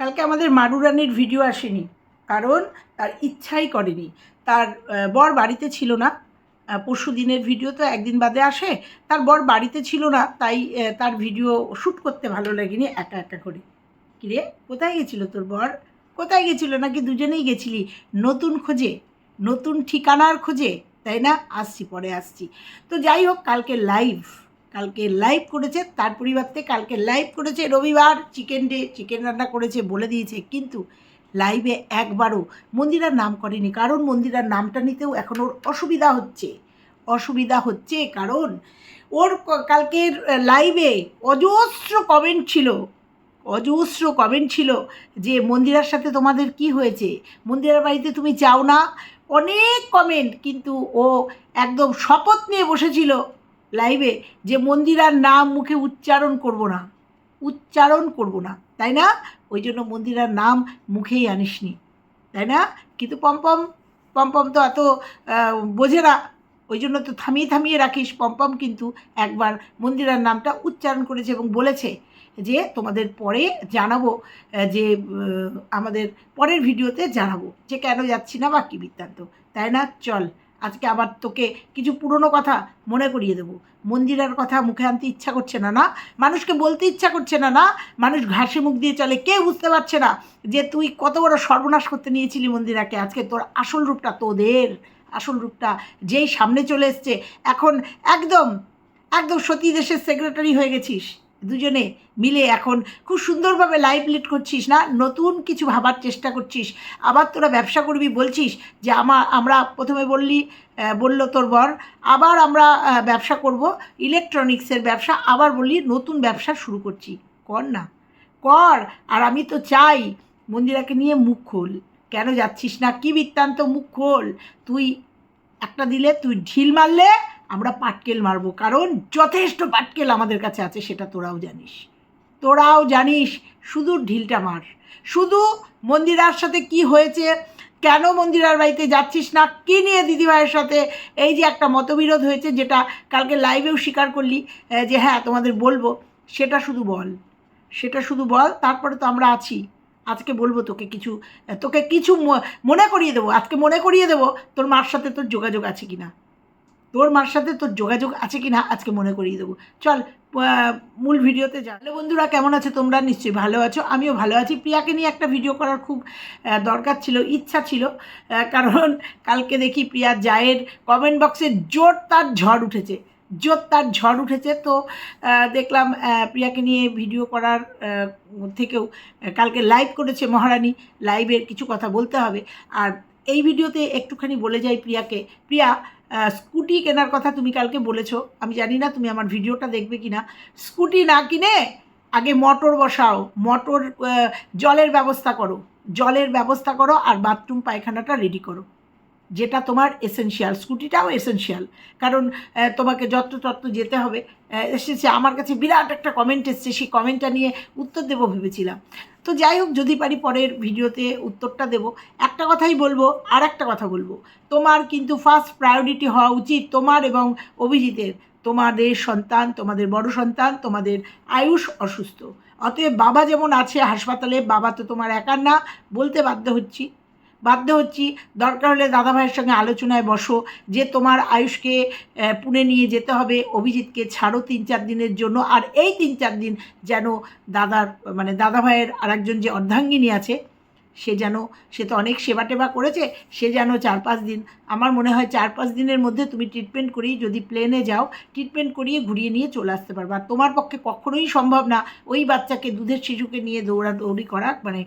কালকে আমাদের মারুরানির ভিডিও আসেনি, কারণ তার ইচ্ছাই করেনি। তার বর বাড়িতে ছিল না পরশু দিনের ভিডিও তো একদিন বাদে আসে। তার বর বাড়িতে ছিল না, তাই তার ভিডিও শ্যুট করতে ভালো লাগেনি একা একা করে। কিরে কোথায় গেছিল তোর বর? কোথায় গেছিল? নাকি দুজনেই গেছিলি? নতুন খোঁজে, নতুন ঠিকানার খোঁজে, তাই না? আসছি, পরে আসছি। তো যাই হোক, কালকে লাইভ কালকে লাইভ করেছে, তার পরিবর্তে কালকে লাইভ করেছে রবিবার। চিকেন ডে চিকেন রান্না করেছে বলে দিয়েছে, কিন্তু লাইভে একবারও মন্দিরার নাম করেনি, কারণ মন্দিরার নামটা নিতেও এখন ওর অসুবিধা হচ্ছে। অসুবিধা হচ্ছে কারণ ওর কালকের লাইভে অজস্র কমেন্ট ছিল, অজস্র কমেন্ট ছিল যে, মন্দিরার সাথে তোমাদের কি হয়েছে? মন্দিরার বাড়িতে তুমি চাও না? অনেক কমেন্ট কিন্তু ও একদম শপথ নিয়ে বসেছিল। লাইভে যে মন্দিরার নাম মুখে উচ্চারণ করব না, উচ্চারণ করব না, তাই না? ওই জন্য মন্দিরার নাম মুখেই আনিসনি, তাই না? কিন্তু পম্পম পম্পম তো এত বোঝে না, ওই জন্য তো থামিয়ে থামিয়ে রাখিস পম্পম কিন্তু একবার মন্দিরার নামটা উচ্চারণ করেছে এবং বলেছে যে তোমাদের পরে জানাব যে আমাদের পরের ভিডিওতে জানাব, যে কেন যাচ্ছি না বা কী বৃত্তান্ত তাই না? চল আজকে আবার তোকে কিছু পুরনো কথা মনে করিয়ে দেবো। মন্দিরের কথা মুখে আনতে ইচ্ছা করছে না না? মানুষকে বলতে ইচ্ছা করছে না না? মানুষ ঘাসে মুখ দিয়ে চলে, কেউ বুঝতে পারছে না যে তুই কত বড় সর্বনাশ করতে নিয়েছিলি মন্দিরাকে। আজকে তোর আসল রূপটা তোদের, আসল রূপটা যেই সামনে চলে এসছে। এখন একদম একদম সতী দেশের সেক্রেটারি হয়ে গেছিস। দুজনে মিলে এখন খুব সুন্দরভাবে লাইভ লিড করছিস না? নতুন কিছু ভাবার চেষ্টা করছিস। আবার তোরা ব্যবসা করবি বলছিস যে আমা আমরা প্রথমে বললি বলল তোর বর, আবার আমরা ব্যবসা করব ইলেকট্রনিক্সের ব্যবসা, আবার বললি নতুন ব্যবসা শুরু করছি। কর না। কর। আর আমি তো চাই মন্দিরাকে নিয়ে মুখ খোল। কেন যাচ্ছিস না? কি বৃত্তান্ত মুখ খোল? তুই একটা দিলে তুই ঢিল মারলে আমরা পাটকেল মারবো, কারণ যথেষ্ট পাটকেল আমাদের কাছে আছে, সেটা তোরাও জানিস। তোরাও জানিস শুধু ঢিলটা মার। শুধু মন্দিরার সাথে কি হয়েছে, কেন মন্দিরার বাড়িতে যাচ্ছিস না, কী নিয়ে দিদিভাইয়ের সাথে এই যে একটা মতবিরোধ হয়েছে, যেটা কালকে লাইভেও স্বীকার করলি যে হ্যাঁ তোমাদের বলব, সেটা শুধু বল। সেটা শুধু বল, তারপরে তো আমরা আছি। আজকে বলব তোকে কিছু তোকে কিছু মনে করিয়ে দেবো, আজকে মনে করিয়ে দেবো তোর মার সাথে তোর যোগাযোগ আছে কিনা। তোর মার সাথে তোর যোগাযোগ আছে কি না আজকে মনে করিয়ে দেবো। চল মূল ভিডিওতে যা। বন্ধুরা, কেমন আছে তোমরা? নিশ্চয়ই ভালো আছো। আমিও ভালো আছি। প্রিয়াকে নিয়ে একটা ভিডিও করার খুব দরকার ছিল, ইচ্ছা ছিল। কারণ কালকে দেখি প্রিয়া জায়ের কমেন্ট বক্সে জোর তার ঝড় উঠেছে। জোর তার ঝড় উঠেছে তো দেখলাম প্রিয়াকে নিয়ে ভিডিও করার থেকেও কালকে লাইভ করেছে মহারানী। লাইভের কিছু কথা বলতে হবে। আর এই ভিডিওতে একটুখানি বলে যাই প্রিয়াকে। প্রিয়া স্কুটি কেনার কথা তুমি কালকে বলেছ। আমি জানি না তুমি আমার ভিডিওটা দেখবে কি না স্কুটি না কিনে আগে মোটর বসাও। মোটর জলের ব্যবস্থা করো। জলের ব্যবস্থা করো আর বাথরুম পায়খানাটা রেডি করো। যেটা তোমার এসেনশিয়াল স্কুটিটাও এসেনশিয়াল কারণ তোমাকে যত তত্ত্ব যেতে হবে। এসেছে, আমার কাছে বিরাট একটা কমেন্ট এসছে, সেই কমেন্টটা নিয়ে উত্তর দেবো ভেবেছিলাম। তো যাই হোক, যদি পারি পরের ভিডিওতে উত্তরটা দেব। একটা কথাই বলব আর একটা কথা বলব। তোমার কিন্তু ফার্স্ট প্রায়োরিটি হওয়া উচিত তোমার এবং অভিজিতের। তোমাদের সন্তান, তোমাদের বড় সন্তান, তোমাদের আয়ুষ অসুস্থ। অতএব বাবা যেমন আছে হাসপাতালে, বাবা তো তোমার একার না, বলতে বাধ্য হচ্ছি। বাধ্য হচ্ছি। দরকার হলে দাদাভাইয়ের সঙ্গে আলোচনায় বসো, যে তোমার আয়ুষকে পুনে নিয়ে যেতে হবে, অভিজিৎকে ছাড়ো তিন চার দিনের জন্য। আর এই তিন চার দিন যেন দাদার মানে দাদাভাইয়ের আরেকজন যে অর্ধাঙ্গিনী আছে, সে যেন, সে তো অনেক সেবা টেবা করেছে, সে যেন চার পাঁচ দিন, আমার মনে হয় চার পাঁচ দিনের মধ্যে তুমি ট্রিটমেন্ট করেই যদি প্লেনে যাও ট্রিটমেন্ট করিয়ে ঘুরিয়ে নিয়ে চলে আসতে পারবে। আর তোমার পক্ষে কখনোই সম্ভব না ওই বাচ্চাকে, দুধের শিশুকে নিয়ে দৌড়াদৌড়ি করা মানে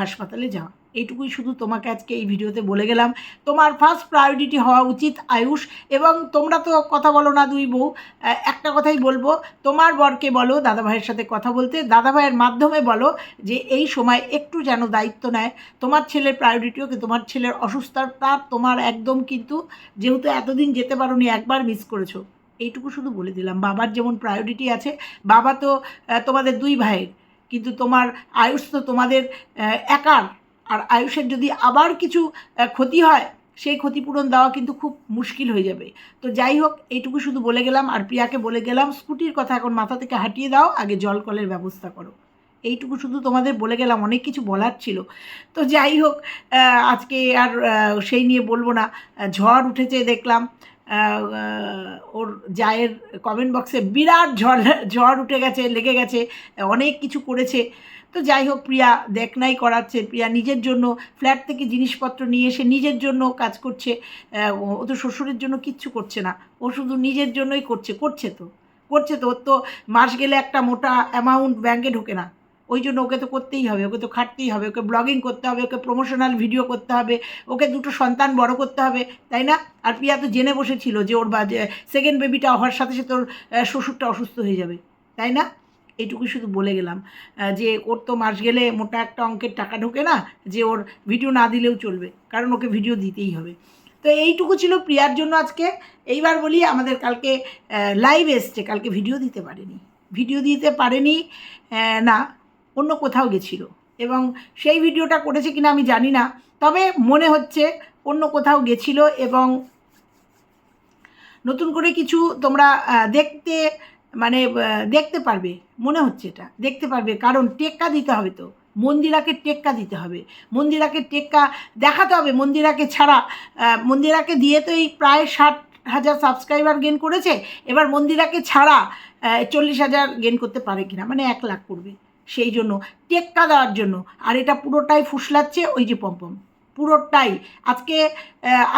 হাসপাতালে যাওয়া। এইটুকুই শুধু তোমাকে আজকে এই ভিডিওতে বলে গেলাম। তোমার ফার্স্ট প্রায়োরিটি হওয়া উচিত আয়ুষ এবং তোমরা তো কথা বলো না দুই বউ। একটা কথাই বলব, তোমার বরকে বলো দাদাভাইয়ের সাথে কথা বলতে, দাদাভাইয়ের মাধ্যমে বলো যে এই সময় একটু যেন দায়িত্ব নেয়। তোমার ছেলের প্রায়োরিটিও কি তোমার ছেলের অসুস্থতা, তোমার একদম কিন্তু যেহেতু এতদিন যেতে পারোনি, একবার মিস করেছ। এইটুকু শুধু বলে দিলাম, বাবার যেমন প্রায়োরিটি আছে, বাবা তো তোমাদের দুই ভাইয়ের। কিন্তু তোমার আয়ুষ তো তোমাদের একার। আর আয়ুষের যদি আবার কিছু ক্ষতি হয়, সেই ক্ষতিপূরণ দেওয়া কিন্তু খুব মুশকিল হয়ে যাবে। তো যাই হোক, এইটুকু শুধু বলে গেলাম আর প্রিয়াকে বলে গেলাম, স্কুটির কথা এখন মাথা থেকে হাঁটিয়ে দাও, আগে জল কলের ব্যবস্থা করো। এইটুকু শুধু তোমাদের বলে গেলাম, অনেক কিছু বলার ছিল। তো যাই হোক আজকে আর সেই নিয়ে বলব না। ঝড় উঠেছে দেখলাম ওর জায়ের কমেন্ট বক্সে বিরাট ঝড় ঝড় উঠে গেছে, লেগে গেছে, অনেক কিছু করেছে। তো যাই হোক, প্রিয়া দেখ নাই করাচ্ছে। প্রিয়া নিজের জন্য ফ্ল্যাট থেকে জিনিসপত্র নিয়ে এসে নিজের জন্য কাজ করছে। ও তো শ্বশুরের জন্য কিচ্ছু করছে না। ও শুধু নিজের জন্যই করছে করছে তো। করছে তো, ওর তো মাস গেলে একটা মোটা অ্যামাউন্ট ব্যাঙ্কে ঢোকে না। ওই জন্য ওকে তো করতেই হবে, ওকে তো খাটতেই হবে, ওকে ব্লগিং করতে হবে, ওকে প্রমোশনাল ভিডিও করতে হবে, ওকে দুটো সন্তান বড় করতে হবে, তাই না? আর প্রিয়া তো জেনে বসেছিল যে ওর বা সেকেন্ড বেবিটা হওয়ার সাথে সাথে ওর শ্বশুরটা অসুস্থ হয়ে যাবে, তাই না? এইটুকু শুধু বলে গেলাম। যে ওর তো মাস গেলে মোটা একটা অঙ্কের টাকা ঢোকে না, যে ওর ভিডিও না দিলেও চলবে, কারণ ওকে ভিডিও দিতেই হবে। তো এইটুকু ছিল প্রিয়ার জন্য আজকে। এইবার বলি, আমাদের কালকে লাইভ এসছে, কালকে ভিডিও দিতে পারেনি। ভিডিও দিতে পারেনি না, অন্য কোথাও গেছিল। এবং সেই ভিডিওটা করেছে কিনা আমি জানি না, তবে মনে হচ্ছে অন্য কোথাও গেছিল এবং নতুন করে কিছু তোমরা দেখতে মানে দেখতে পারবে, মনে হচ্ছে এটা, দেখতে পারবে, কারণ টেক্কা দিতে হবে তো, মন্দিরাকে টেক্কা দিতে হবে, মন্দিরাকে টেক্কা দেখাতে হবে, মন্দিরাকে ছাড়া মন্দিরাকে দিয়ে তো এই প্রায় ষাট হাজার সাবস্ক্রাইবার গেন করেছে, এবার মন্দিরাকে ছাড়া চল্লিশ হাজার গেন করতে পারে কিনা মানে এক লাখ করবে সেই জন্য, টেক্কা দেওয়ার জন্য, আর এটা পুরোটাই ফুসলাচ্ছে ওই যে পম্পম পুরোটাই, আজকে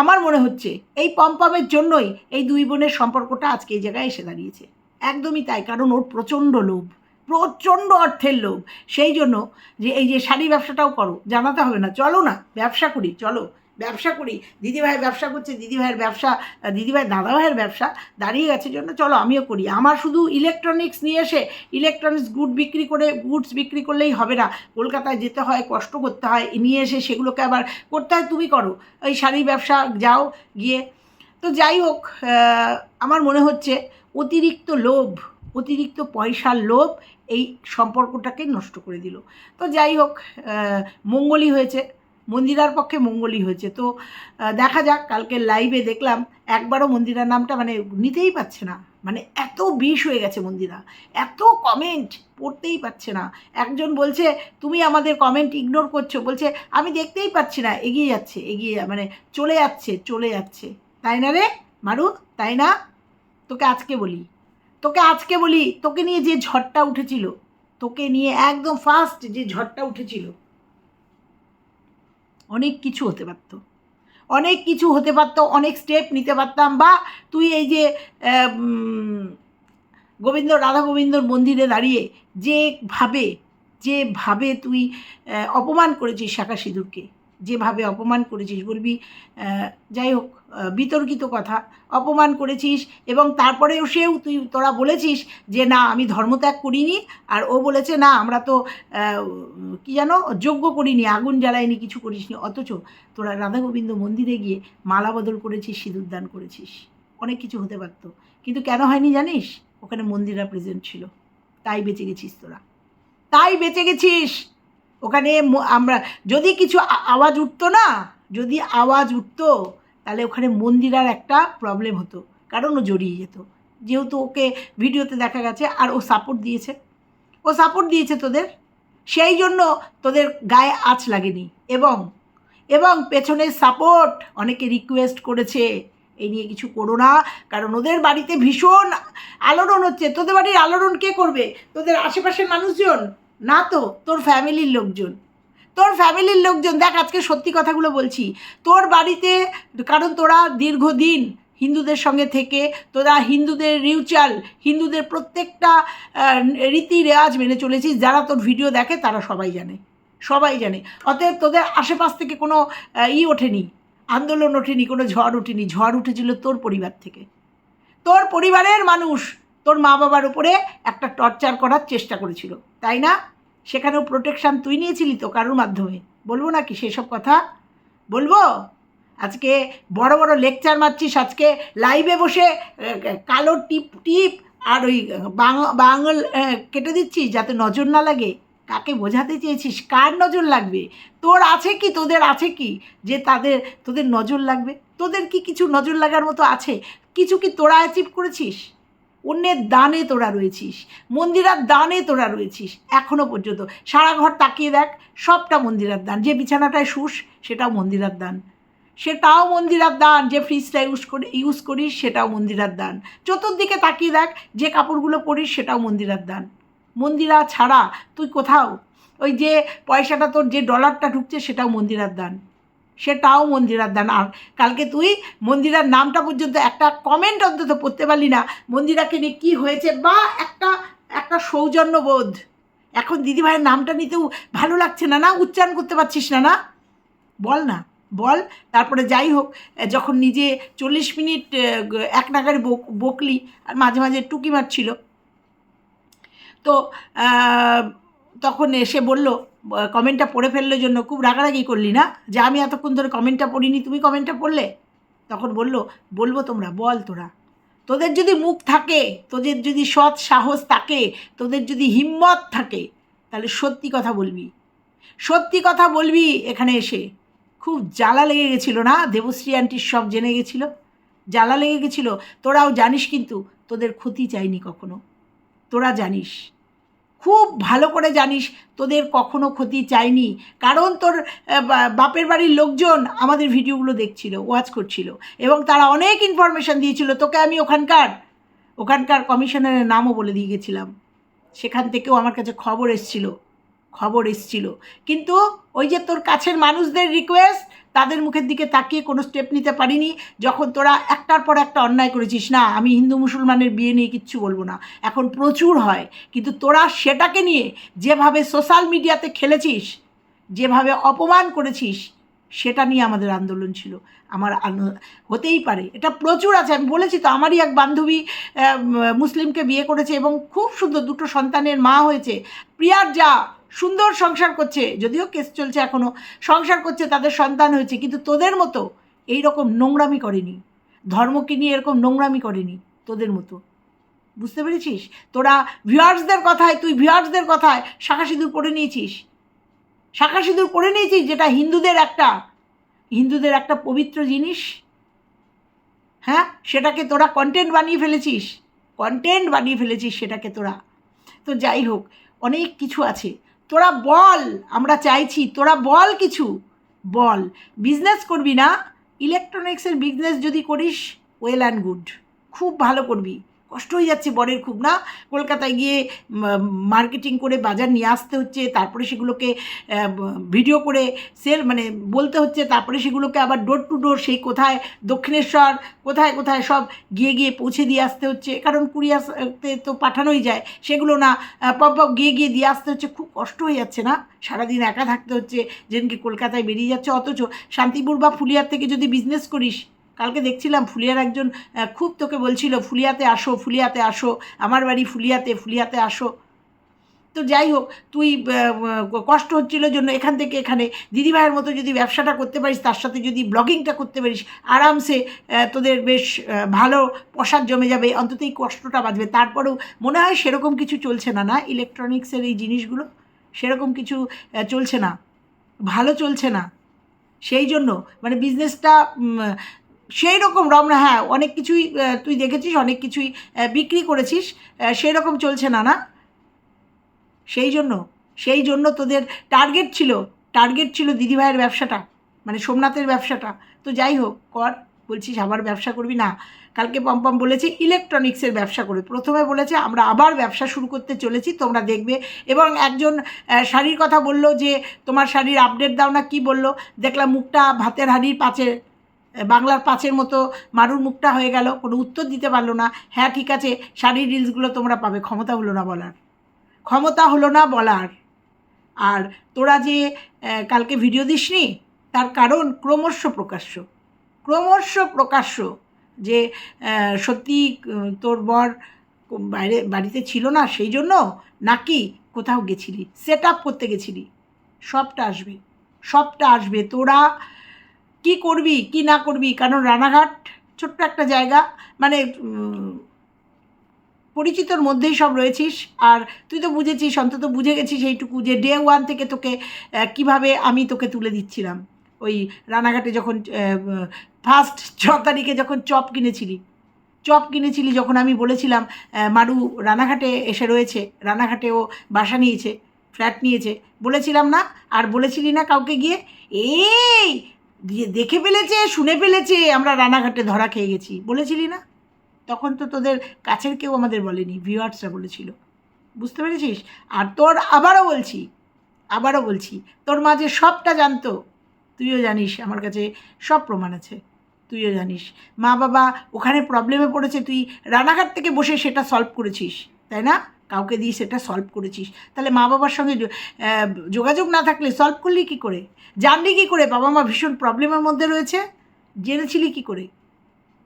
আমার মনে হচ্ছে, এই পম্পমের জন্যই এই দুই বোনের সম্পর্কটা আজকে এই জায়গায় এসে দাঁড়িয়েছে। একদমই তাই, কারণ ওর প্রচণ্ড লোভ, প্রচণ্ড অর্থের লোভ। সেই জন্য যে এই যে শাড়ি ব্যবসাটাও করো, জানাতে হবে না, চলো না, ব্যবসা করি, চলো, ব্যবসা করি। দিদিভাই ব্যবসা করছে, দিদিভাইয়ের ব্যবসা, দিদিভাই, দাদাভাইয়ের ব্যবসা দাঁড়িয়ে গেছে জন্য চলো আমিও করি। আমার শুধু ইলেকট্রনিক্স নিয়ে এসে ইলেকট্রনিক্স গুড বিক্রি করে গুডস বিক্রি করলেই হবে না। কলকাতায় যেতে হয়, কষ্ট করতে হয়, নিয়ে এসে সেগুলোকে আবার করতে হয়, তুমি করো। ওই শাড়ি ব্যবসা যাও গিয়ে। তো যাই হোক আমার মনে হচ্ছে অতিরিক্ত লোভ, অতিরিক্ত পয়সার লোভ এই সম্পর্কটাকে নষ্ট করে দিল। তো যাই হোক মঙ্গলই হয়েছে। মন্দিরার পক্ষে মঙ্গলই হয়েছে। তো দেখা যাক, কালকে লাইভে দেখলাম, একবারও মন্দিরার নামটা মানে নিতেই পারছে না। মানে এত বিষ হয়ে গেছে মন্দিরা। এত কমেন্ট পড়তেই পারছে না। একজন বলছে, তুমি আমাদের কমেন্ট ইগনোর করছ। বলছে, আমি দেখতেই পাচ্ছি না। এগিয়ে যাচ্ছে, এগিয়ে মানে চলে যাচ্ছে চলে যাচ্ছে। তাই না রে মারু তাই না? তোকে আজকে বলি, তোকে আজকে বলি, তোকে নিয়ে যে ঝড়টা উঠেছিল, তোকে নিয়ে একদম ফার্স্ট যে ঝড়টা উঠেছিল, অনেক কিছু হতে পারতো। অনেক কিছু হতে পারতো, অনেক স্টেপ নিতে পারতাম বা তুই এই যে গোবিন্দ, রাধা গোবিন্দর মন্দিরে দাঁড়িয়ে যেভাবে যেভাবে তুই অপমান করেছিস শাখা সিঁদুরকে যেভাবে অপমান করেছিস বলবি যাই হোক বিতর্কিত কথা, অপমান করেছিস এবং তারপরেও সেও তুই, তোরা বলেছিস যে না, আমি ধর্মত্যাগ করিনি আর ও বলেছে না, আমরা তো কি জানো, যজ্ঞ করিনি, আগুন জ্বালাইনি, কিছু করিসনি, অথচ তোরা রাধা গোবিন্দ মন্দিরে গিয়ে মালা বদল করেছিস, সিঁদুর দান করেছিস। অনেক কিছু হতে পারতো। কিন্তু কেন হয়নি জানিস? ওখানে মন্দিরা প্রেজেন্ট ছিল। তাই বেঁচে গেছিস তোরা। তাই বেঁচে গেছিস! ওখানে আমরা, যদি কিছু আওয়াজ উঠতো না, যদি আওয়াজ উঠতো, তাহলে ওখানে মন্দিরার একটা প্রবলেম হতো, কারণ ও জড়িয়ে যেত। যেহেতু ওকে ভিডিওতে দেখা গেছে, আর ও সাপোর্ট দিয়েছে। ও সাপোর্ট দিয়েছে তোদের, সেই জন্য তোদের গায়ে আঁচ লাগেনি। এবং এবং পেছনের সাপোর্ট অনেকে রিকোয়েস্ট করেছে এই নিয়ে কিছু করো না, কারণ ওদের বাড়িতে ভীষণ আলোড়ন হচ্ছে। তোদের বাড়ির আলোড়ন কে করবে? তোদের আশেপাশের মানুষজন? না তো, তোর ফ্যামিলির লোকজন। তোর ফ্যামিলির লোকজন, দেখ আজকে সত্যি কথাগুলো বলছি। তোর বাড়িতে, কারণ তোরা দীর্ঘদিন হিন্দুদের সঙ্গে থেকে, তোরা হিন্দুদের রিউচাল, হিন্দুদের প্রত্যেকটা রীতি রেওয়াজ মেনে চলেছিস। যারা তোর ভিডিও দেখে, তারা সবাই জানে। সবাই জানে। অতএব তোদের আশেপাশ থেকে কোনো ই ওঠেনি, আন্দোলন ওঠেনি, কোনো ঝড় ওঠেনি। ঝড় উঠেছিল তোর পরিবার থেকে। তোর পরিবারের মানুষ তোর মা বাবার উপরে একটা টর্চার করার চেষ্টা করেছিল, তাই না? সেখানেও প্রোটেকশান তুই নিয়েছিলি তো কারোর মাধ্যমে? বলব নাকি সেসব কথা? বলব? আজকে বড় বড় লেকচার মারছিস, আজকে লাইভে বসে কালো টিপ টিপ আর ওই বাঙল কেটে দিচ্ছিস যাতে নজর না লাগে। কাকে বোঝাতে চেয়েছিস? কার নজর লাগবে? তোর আছে কি? তোদের আছে কি? যে তাদের, তোদের নজর লাগবে? তোদের কি কিছু নজর লাগার মতো আছে? কিছু কি তোরা অ্যাচিভ করেছিস? অন্যের দানে তোরা রয়েছিস, মন্দিরার দানে তোরা রয়েছিস এখনও পর্যন্ত। সারা ঘর তাকিয়ে দেখ, সবটা মন্দিরার দান। যে বিছানাটায় শুস, সেটাও মন্দিরার দান। সেটাও মন্দিরার দান। যে ফ্রিজটা ইউজ করি ইউজ করিস, সেটাও মন্দিরার দান। চতুর্দিকে তাকিয়ে দেখ, যে কাপড়গুলো পরিস, সেটাও মন্দিরার দান। মন্দিরা ছাড়া, তুই কোথাও? ওই যে পয়সাটা তোর যে ডলারটা ঢুকছে, সেটাও মন্দিরার দান। সেটাও মন্দিরার দান। আর কালকে তুই মন্দিরার নামটা পর্যন্ত একটা কমেন্ট অন্তত পড়তে পারলি না, মন্দিরাকে নিয়ে কী হয়েছে বা একটা একটা সৌজন্যবোধ। এখন দিদিভাইয়ের নামটা নিতেও ভালো লাগছে না না? উচ্চারণ করতে পারছিস না না? বল না, বল। তারপরে যাই হোক, যখন নিজে চল্লিশ মিনিট এক নাগারে বক- বকলি, আর মাঝে মাঝে টুকি মারছিল। তো তখন এসে বলল কমেন্টটা পড়ে ফেললে জন্য খুব রাগারাগি করলি না? যে আমি এতক্ষণ ধরে কমেন্টটা পড়িনি, তুমি কমেন্টটা পড়লে? তখন বলল, বলব তোমরা, বল তোরা। তোদের যদি মুখ থাকে, তোদের যদি সৎ সাহস থাকে, তোদের যদি হিম্মত থাকে, তাহলে সত্যি কথা বলবি। সত্যি কথা বলবি এখানে এসে। খুব জ্বালা লেগে গেছিল না? দেবশ্রী আন্টির সব জেনে গেছিল? জ্বালা লেগে গেছিল? তোরাও জানিস কিন্তু, তোদের ক্ষতি চাইনি কখনো। তোরা জানিস। খুব ভালো করে জানিস তোদের কখনো ক্ষতি চাইনি। কারণ তোর বাপের বাড়ির লোকজন আমাদের ভিডিওগুলো দেখছিল ওয়াচ করছিল এবং তারা অনেক ইনফরমেশান দিয়েছিল। তোকে আমি ওখানকার ওখানকার কমিশনারের নামও বলে দিয়ে গেছিলাম। সেখান থেকেও আমার কাছে খবর এসছিল খবর এসছিল। কিন্তু ওই যে তোর কাছের মানুষদের রিকোয়েস্ট তাদের মুখের দিকে তাকিয়ে কোনো স্টেপ নিতে পারিনি। যখন তোরা একটার পর একটা অন্যায় করেছিস, না, আমি হিন্দু মুসলমানের বিয়ে নিয়ে কিচ্ছু বলব না। এখন প্রচুর হয়। কিন্তু তোরা সেটাকে নিয়ে যেভাবে সোশ্যাল মিডিয়াতে খেলেছিস, যেভাবে অপমান করেছিস, সেটা নিয়ে আমাদের আন্দোলন ছিল। আমার হতেই পারে। এটা প্রচুর আছে। আমি বলেছি তো, আমারই এক বান্ধবী মুসলিমকে বিয়ে করেছে এবং খুব সুন্দর দুটো সন্তানের মা হয়েছে। প্রিয়ার যা সুন্দর সংসার করছে, যদিও কেস চলছে এখনও সংসার করছে, তাদের সন্তান হয়েছে, কিন্তু তোদের মতো এই রকম নোংরামি করেনি। ধর্মকে নিয়ে এরকম নোংরামি করেনি তোদের মতো। বুঝতে পেরেছিস? তোরা ভিউয়ার্সদের কথায়, তুই ভিউয়ার্সদের কথায় শাখা সিঁদুর পরে নিয়েছিস। শাখা সিঁদুর পরে নিয়েছিস যেটা হিন্দুদের একটা হিন্দুদের একটা পবিত্র জিনিস? হ্যাঁ? সেটাকে তোরা কন্টেন্ট বানিয়ে ফেলেছিস। কন্টেন্ট বানিয়ে ফেলেছিস সেটাকে তোরা। তো যাই হোক, অনেক কিছু আছে। তোরা বল, আমরা চাইছি, তোরা বল কিছু। বল বিজনেস করবি না ইলেকট্রনিক্সের বিজনেস যদি করিস ওয়েল অ্যান্ড গুড খুব ভালো করবি। কষ্ট হয়ে যাচ্ছে বরের খুব, না? কলকাতায় গিয়ে মার্কেটিং করে বাজার নিয়ে আসতে হচ্ছে, তারপরে সেগুলোকে ভিডিও করে সেল মানে বলতে হচ্ছে, তারপরে সেগুলোকে আবার ডোর টু ডোর সেই কোথায় দক্ষিণেশ্বর, কোথায় কোথায় সব গিয়ে গিয়ে পৌঁছে দিয়ে আসতে হচ্ছে। কারণ কুরিয়াতে তো পাঠানোই যায়, সেগুলো না পপ পপ গিয়ে গিয়ে দিয়ে আসতে হচ্ছে, খুব কষ্ট হয়ে যাচ্ছে, না? সারাদিন একা থাকতে হচ্ছে, যেদিনকে কলকাতায় বেরিয়ে যাচ্ছে, অথচ শান্তিপুর বা ফুলিয়ার থেকে যদি বিজনেস করিস কালকে দেখছিলাম ফুলিয়ার একজন খুব তোকে বলছিল, ফুলিয়াতে আসো ফুলিয়াতে আসো, আমার বাড়ি ফুলিয়াতে ফুলিয়াতে আসো। তো যাই হোক, তুই কষ্ট হচ্ছিল জন্য এখান থেকে এখানে। দিদিভাইয়ের মতো যদি ব্যবসাটা করতে পারিস, তার সাথে যদি ব্লগিংটা করতে পারিস, আরামসে তোদের বেশ ভালো প্রসাদ জমে যাবে, অন্তত এই কষ্টটা বাঁচবে। তারপরেও মনে হয় সেরকম কিছু চলছে না না? ইলেকট্রনিক্সের এই জিনিসগুলো সেরকম কিছু চলছে না। ভালো চলছে না। সেই জন্য মানে বিজনেসটা সেই রকম রমনা হ্যাঁ অনেক কিছুই তুই দেখেছিস, অনেক কিছুই বিক্রি করেছিস সেই রকম চলছে না না সেই জন্য সেই জন্য তোদের টার্গেট ছিল টার্গেট ছিল দিদিভাইয়ের ব্যবসাটা মানে সোমনাথের ব্যবসাটা। তো যাই হোক, কর, বলছিস আবার ব্যবসা করবি? না, কালকে পম্পম বলেছে ইলেকট্রনিক্সের ব্যবসা করে প্রথমে বলেছে, আমরা আবার ব্যবসা শুরু করতে চলেছি, তোমরা দেখবে। এবং একজন শাড়ির কথা বলল যে, তোমার শাড়ির আপডেট দাও না, কি বলল? দেখলাম মুখটা ভাতের হাঁড়ির পাচে বাংলার পাঁচের মতো মারুর মুখটা হয়ে গেল, কোনো উত্তর দিতে পারল না। হ্যাঁ ঠিক আছে, শাড়ির রিলসগুলো তোমরা পাবে, ক্ষমতা হলো না বলার। ক্ষমতা হলো না বলার। আর তোরা যে কালকে ভিডিও দিসনি, তার কারণ ক্রমশ প্রকাশ্য। ক্রমশ প্রকাশ্য যে সত্যি তোর বর বাইরে, বাড়িতে ছিল না, সেই জন্য নাকি কোথাও গেছিলি সেট আপ করতে গেছিলি। সবটা আসবে সবটা আসবে। তোরা কি করবি, কি না করবি? কারণ রানাঘাট ছোট্ট একটা জায়গা মানে পরিচিতর মধ্যেই সব রয়েছিস। আর তুই তো বুঝেছিস, অন্তত বুঝে গেছিস এইটুকু যে ডে ওয়ান থেকে তোকে কীভাবে আমি তোকে তুলে দিচ্ছিলাম। ওই রানাঘাটে যখন ফার্স্ট ছ তারিখে যখন চপ কিনেছিলি চপ কিনেছিলি যখন আমি বলেছিলাম মারু রানাঘাটে এসে রয়েছে রানাঘাটে ও বাসা নিয়েছে ফ্ল্যাট নিয়েছে, বলেছিলাম না, আর বলেছিলি না কাউকে গিয়ে, এই দেখে ফেলেছে, শুনে ফেলেছে, আমরা রানাঘাটে ধরা খেয়ে গেছি। বলেছিলি না? তখন তো তোদের কাছের কেউ আমাদের বলেনি ভিউয়ার্সরা বলেছিল। বুঝতে পেরেছিস? আর তোর আবারও বলছি আবারও বলছি, তোর মাঝে সবটা জানতো, তুইও জানিস, আমার কাছে সব প্রমাণ আছে। তুইও জানিস মা বাবা ওখানে প্রবলেমে পড়েছে, তুই রানাঘাট থেকে বসে সেটা সলভ করেছিস, তাই না? কাউকে দিয়ে সেটা সলভ করেছিস। তাহলে মা বাবার সঙ্গে যোগাযোগ না থাকলে সলভ করলি কী করে? জানলি কী করে? বাবা মা ভীষণ প্রবলেমের মধ্যে রয়েছে। জেনেছিলি কী করে?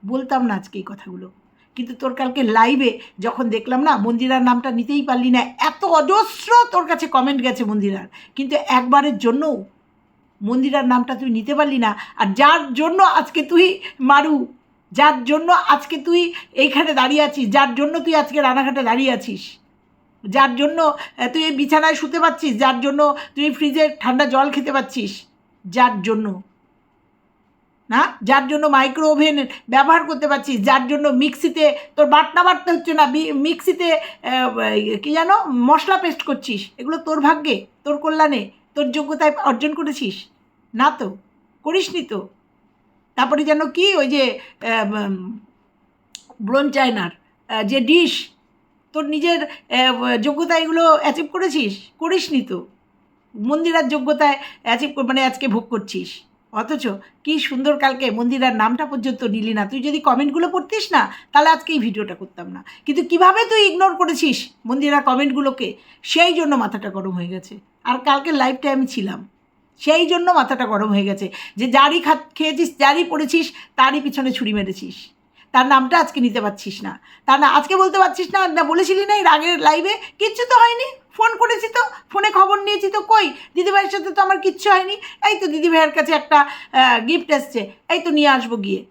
বলতাম না আজকে এই কথাগুলো। কিন্তু তোর কালকে লাইভে যখন দেখলাম না, মন্দিরার নামটা নিতেই পারলি না, এত অজস্র তোর কাছে কমেন্ট গেছে মন্দিরার। কিন্তু একবারের জন্যও মন্দিরার নামটা তুই নিতে পারলি না, আর যার জন্য আজকে তুই মারু, যার জন্য আজকে তুই এইখানে দাঁড়িয়ে আছিস, যার জন্য তুই আজকে রানাঘাটে দাঁড়িয়ে আছিস। যার জন্য তুই বিছানায় শুতে পারছিস যার জন্য তুই ফ্রিজে ঠান্ডা জল খেতে পারছিস যার জন্য। না? যার জন্য মাইক্রো ওভেন ব্যবহার করতে পারছিস, যার জন্য মিক্সিতে, তোর বাটনা বাটতে হচ্ছে না মিক্সিতে কি জানো? মশলা পেস্ট করছিস, এগুলো তোর ভাগ্যে, তোর কল্যাণে, তোর যোগ্যতায় অর্জন করেছিস। না তো? করিসনি তো? তারপরে যেন কি, ওই যে ব্রোন চায়নার যে ডিশ তোর নিজের যোগ্যতা এগুলো অ্যাচিভ করেছিস? করিসনি তো। মন্দিরার যোগ্যতায় অ্যাচিভ মানে আজকে ভোগ করছিস। অথচ কি সুন্দর কালকে মন্দিরার নামটা পর্যন্ত নিলি না। তুই যদি কমেন্টগুলো পড়তিস না, তাহলে আজকে এই ভিডিওটা করতাম না। কিন্তু কীভাবে তুই ইগনোর করেছিস মন্দিরার কমেন্টগুলোকে? সেই জন্য মাথাটা গরম হয়ে গেছে। আর কালকে লাইভটায় আমি ছিলাম। সেই জন্য মাথাটা গরম হয়ে গেছে যে, যারই খা খেয়েছিস, যারই পড়েছিস, তারই পিছনে ছুরি মেরেছিস। তার নামটা আজকে নিতে পারছিস না। তা না, আজকে বলতে পারছিস না না বলেছিলি না এর আগের লাইভে কিচ্ছু তো হয়নি। ফোন করেছি তো ফোনে খবর নিয়েছি তো কই? দিদিভাইয়ের সাথে তো আমার কিচ্ছু হয়নি। এই তো দিদিভাইয়ের কাছে একটা গিফট এসছে। এই তো নিয়ে আসব গিয়ে।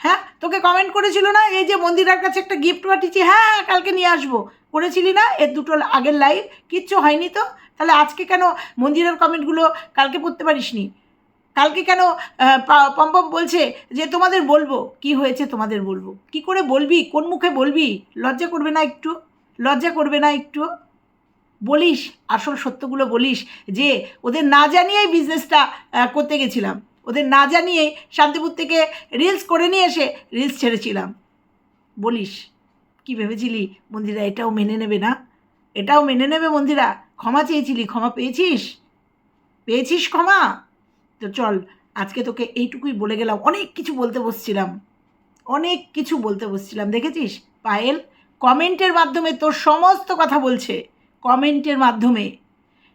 হ্যাঁ? তোকে কমেন্ট করেছিল না এই যে মন্দিরার কাছে একটা গিফট পাঠিয়েছি? হ্যাঁ হ্যাঁ কালকে নিয়ে আসব। করেছিলি না এর দুটো আগের লাইভ কিচ্ছু হয়নি তো? তাহলে আজকে কেন মন্দিরের কমেন্টগুলো কালকে পড়তে পারিসনি? কালকে কেন পম্পম বলছে যে তোমাদের বলব। কি হয়েছে তোমাদের বলব? কি করে বলবি? কোন মুখে বলবি? লজ্জা করবে না একটু? লজ্জা করবে না একটু? বলিস, আসল সত্যগুলো বলিস যে ওদের না জানিয়েই বিজনেসটা করতে গেছিলাম। ওদের না জানিয়ে শান্তিপুর থেকে রিলস করে নিয়ে এসে রিলস ছেড়েছিলাম। বলিস, কি ভেবেছিলি? মন্দিরা, এটাও মেনে নেবে না? এটাও মেনে নেবে মন্দিরা? ক্ষমা চেয়েছিলি, ক্ষমা পেয়েছিস? পেয়েছিস ক্ষমা? তো চল, আজকে তোকে এইটুকুই বলে গেলাম। অনেক কিছু বলতে বসছিলাম। অনেক কিছু বলতে বসছিলাম, দেখেছিস? পায়েল কমেন্টের মাধ্যমে তোর সমস্ত কথা বলছে। কমেন্টের মাধ্যমে।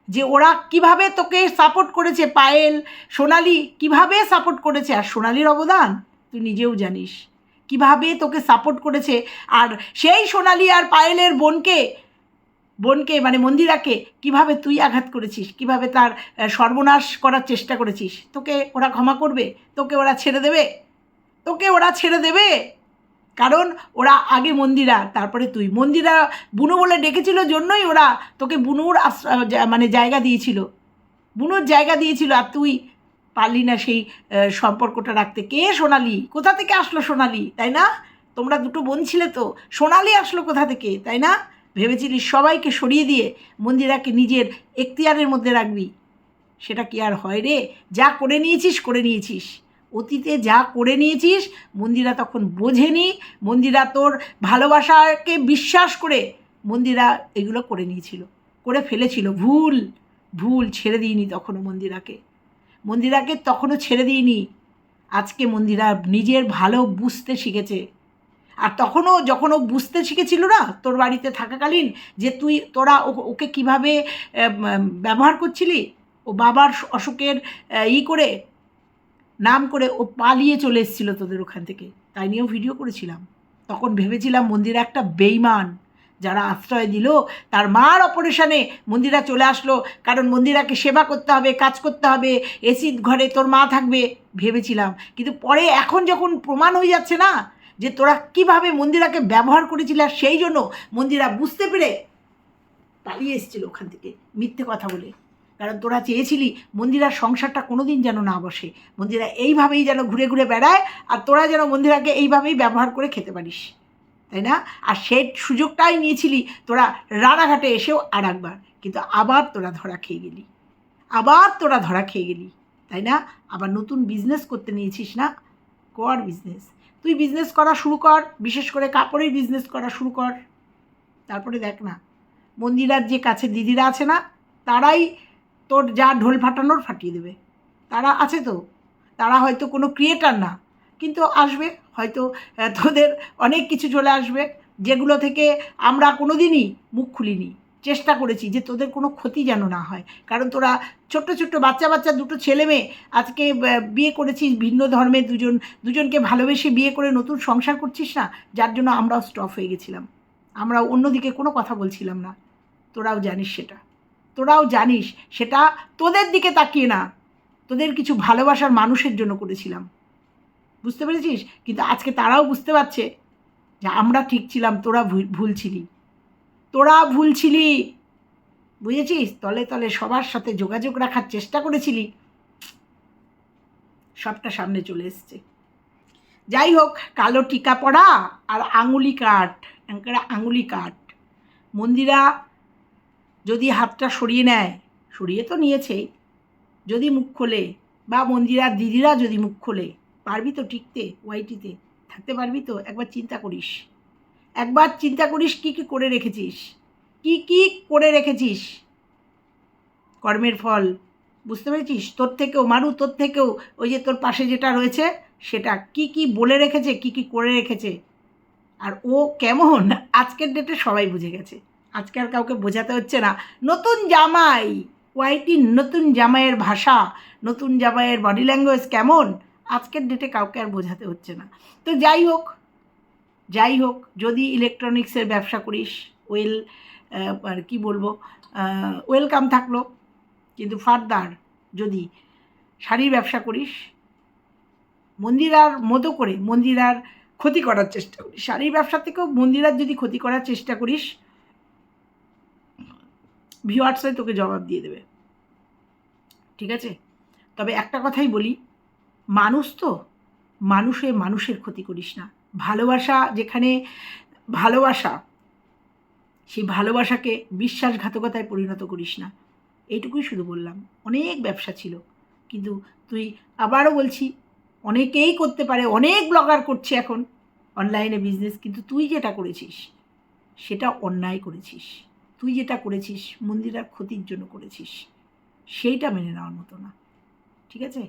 যে ওরা কীভাবে তোকে সাপোর্ট করেছে, পায়েল, সোনালি কীভাবে সাপোর্ট করেছে? আর সোনালির অবদান তুই নিজেও জানিস। কীভাবে তোকে সাপোর্ট করেছে? আর সেই সোনালি আর পায়েলের বোনকে বোনকে মানে মন্দিরাকে কীভাবে তুই আঘাত করেছিস? কীভাবে তার সর্বনাশ করার চেষ্টা করেছিস? তোকে ওরা ক্ষমা করবে? তোকে ওরা ছেড়ে দেবে? তোকে ওরা ছেড়ে দেবে? কারণ ওরা আগে মন্দিরা, তারপরে তুই। মন্দিরা বুনু বলে ডেকেছিল জন্যই ওরা তোকে বুনুর মানে জায়গা দিয়েছিল। বুনুর জায়গা দিয়েছিল আর তুই পারলি না সেই সম্পর্কটা রাখতে। কে সোনালি? কোথা থেকে আসলো সোনালি? তাই না? তোমরা দুটো বোন ছিলে তো। সোনালি আসলো কোথা থেকে? তাই না? ভেবেছিলি সবাইকে সরিয়ে দিয়ে মন্দিরাকে নিজের এখতিয়ারের মধ্যে রাখবি? সেটা কি আর হয় রে? যা করে নিয়েছিস করে নিয়েছিস। অতীতে যা করে নিয়েছিস, মন্দিরা তখন বোঝেনি। মন্দিরা তোর ভালোবাসাকে বিশ্বাস করে মন্দিরা এগুলো করে নিয়েছিল, করে ফেলেছিল। ভুল ভুল ছেড়ে দিইনি তখনও মন্দিরাকে। মন্দিরাকে তখনও ছেড়ে দিইনি। আজকে মন্দিরা নিজের ভালো বুঝতে শিখেছে। আর তখনও যখন ও বুঝতে শিখেছিল না তোর বাড়িতে থাকাকালীন যে তুই, তোরা ওকে কীভাবে ব্যবহার করছিলি, ও বাবার অসুখের ই করে, নাম করে ও পালিয়ে চলে এসেছিল তোদের ওখান থেকে। তাই নিয়েও ভিডিও করেছিলাম। তখন ভেবেছিলাম মন্দিরা একটা বেইমান যারা আশ্রয় দিল, তার মার অপারেশনে মন্দিরা চলে আসলো, কারণ মন্দিরাকে সেবা করতে হবে, কাজ করতে হবে, এসি ঘরে তোর মা থাকবে, ভেবেছিলাম। কিন্তু পরে এখন যখন প্রমাণ হয়ে যাচ্ছে না যে তোরা কীভাবে মন্দিরাকে ব্যবহার করেছিলি আর সেই জন্য মন্দিরা বুঝতে পেরে পালিয়ে এসেছিল ওখান থেকে, মিথ্যে কথা বলে। কারণ তোরা চেয়েছিলি মন্দিরার সংসারটা কোনোদিন যেন না বসে। মন্দিরা এইভাবেই যেন ঘুরে ঘুরে বেড়ায় আর তোরা যেন মন্দিরাকে এইভাবেই ব্যবহার করে খেতে পারিস। তাই না? আর সেই সুযোগটাই নিয়েছিলি তোরা রানাঘাটে এসেও আর একবার। কিন্তু আবার তোরা ধরা খেয়ে গেলি। আবার তোরা ধরা খেয়ে গেলি। তাই না? আবার নতুন বিজনেস করতে নিয়েছিস না? কর বিজনেস তুই বিজনেস করা শুরু কর, বিশেষ করে কাপড়ের বিজনেস করা শুরু কর। তারপরে দেখ না, মন্দিরার যে কাছে দিদিরা আছে না, তারাই তোর যা ঢোল ফাটানোর ফাটিয়ে দেবে। তারা আছে তো, তারা হয়তো কোনো ক্রিয়েটার না, কিন্তু আসবে, হয়তো তোদের অনেক কিছু চলে আসবে, যেগুলো থেকে আমরা কোনো দিনই মুখ খুলিনি। চেষ্টা করেছি যে তোদের কোনো ক্ষতি যেন না হয়। কারণ তোরা ছোট্ট ছোট্ট বাচ্চা বাচ্চা দুটো ছেলে মেয়ে আজকে বিয়ে করেছিস, ভিন্ন ধর্মের দুজন, দুজনকে ভালোবেসে বিয়ে করে নতুন সংসার করছিস না? যার জন্য আমরাও স্টপ হয়ে গেছিলাম। আমরা অন্যদিকে কোনো কথা বলছিলাম না। তোরাও জানিস সেটা। তোরাও জানিস সেটা তোদের দিকে তাকিয়ে না। তোদের কিছু ভালোবাসার মানুষের জন্য করেছিলাম। বুঝতে পেরেছিস? কিন্তু আজকে তারাও বুঝতে পারছে যে আমরা ঠিক ছিলাম, তোরা ভুল- ছিলি। তোরা ভুল ছিলি বুঝেছিস? তলে তলে সবার সাথে যোগাযোগ রাখার চেষ্টা করেছিলি। সবটা সামনে চলে এসছে। যাই হোক, কালো টিকা পড়া আর আঙুলি কাট। একেবারে আঙুলি কাট। মন্দিরা যদি হাতটা সরিয়ে নেয়, সরিয়ে তো নিয়েছেই যদি মুখ খোলে বা মন্দিরার দিদিরা যদি মুখ খোলে, পারবি তো টিকতে, ওয়াইটিতে। থাকতে পারবি তো, একবার চিন্তা করিস। একবার চিন্তা করিস কি কি করে রেখেছিস। কি কি করে রেখেছিস। কর্মের ফল। বুঝতে পেরেছিস? তোর থেকেও মারু তোর থেকেও ওই যে তোর পাশে যেটা রয়েছে, সেটা কি কি বলে রেখেছে, কি কি করে রেখেছে। আর ও কেমন? আজকের ডেটে সবাই বুঝে গেছে। আজকে আর কাউকে বোঝাতে হচ্ছে না। নতুন জামাই! ওয়াইটি, নতুন জামাইয়ের ভাষা, নতুন জামাইয়ের বডি ল্যাঙ্গুয়েজ কেমন? আজকের ডেটে কাউকে আর বোঝাতে হচ্ছে না। তো যাই হোক যাই হোক, যদি ইলেকট্রনিক্সের ব্যবসা করিস ওয়েল আর কি বলব ওয়েলকাম থাকল। কিন্তু ফার্দার যদি শাড়ির ব্যবসা করিস, মন্দিরার মতো করে মন্দিরার ক্ষতি করার চেষ্টা করিস। শাড়ির ব্যবসা থেকেও মন্দিরার যদি ক্ষতি করার চেষ্টা করিস ভিওয়ার্সে তোকে জবাব দিয়ে দেবে। ঠিক আছে? তবে একটা কথাই বলি, মানুষ তো মানুষে মানুষের ক্ষতি করিস না। ভালোবাসা যেখানে ভালোবাসা, সেই ভালোবাসাকে বিশ্বাসঘাতকতায় পরিণত করিস না। এইটুকুই শুধু বললাম। অনেক ব্যবসা ছিল, কিন্তু তুই আবারও বলছি, অনেকেই করতে পারে, অনেক ব্লগার করছে এখন অনলাইনে বিজনেস, কিন্তু তুই যেটা করেছিস, সেটা অন্যায় করেছিস। তুই যেটা করেছিস, মন্দিরার ক্ষতির জন্য করেছিস, সেইটা মেনে নেওয়ার মতো না। ঠিক আছে?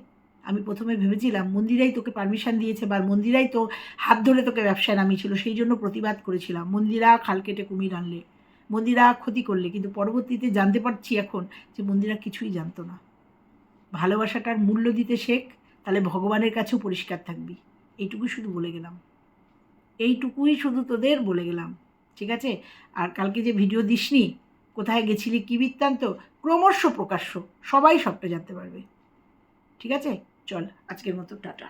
আমি প্রথমে ভেবেছিলাম মন্দিরাই তোকে পারমিশন দিয়েছে বা মন্দিরাই তো হাত ধরে তোকে ব্যবসায় নামিয়েছিল সেই জন্য প্রতিবাদ করেছিলাম। মন্দিরা খাল কেটে কুমির আনলে, মন্দিরা ক্ষতি করলে, কিন্তু পরবর্তীতে জানতে পারছি এখন যে মন্দিরা কিছুই জানতো না। ভালোবাসাটার মূল্য দিতে শেখ, তাহলে ভগবানের কাছেও পরিষ্কার থাকবি। এইটুকু শুধু বলে গেলাম। এইটুকুই শুধু তোদের বলে গেলাম, ঠিক আছে? আর কালকে যে ভিডিও দিসনি, কোথায় গেছিলি কী বৃত্তান্ত, ক্রমশ প্রকাশ্য, সবাই সবটা জানতে পারবে। ঠিক আছে? চল আজকের মতো টাটা।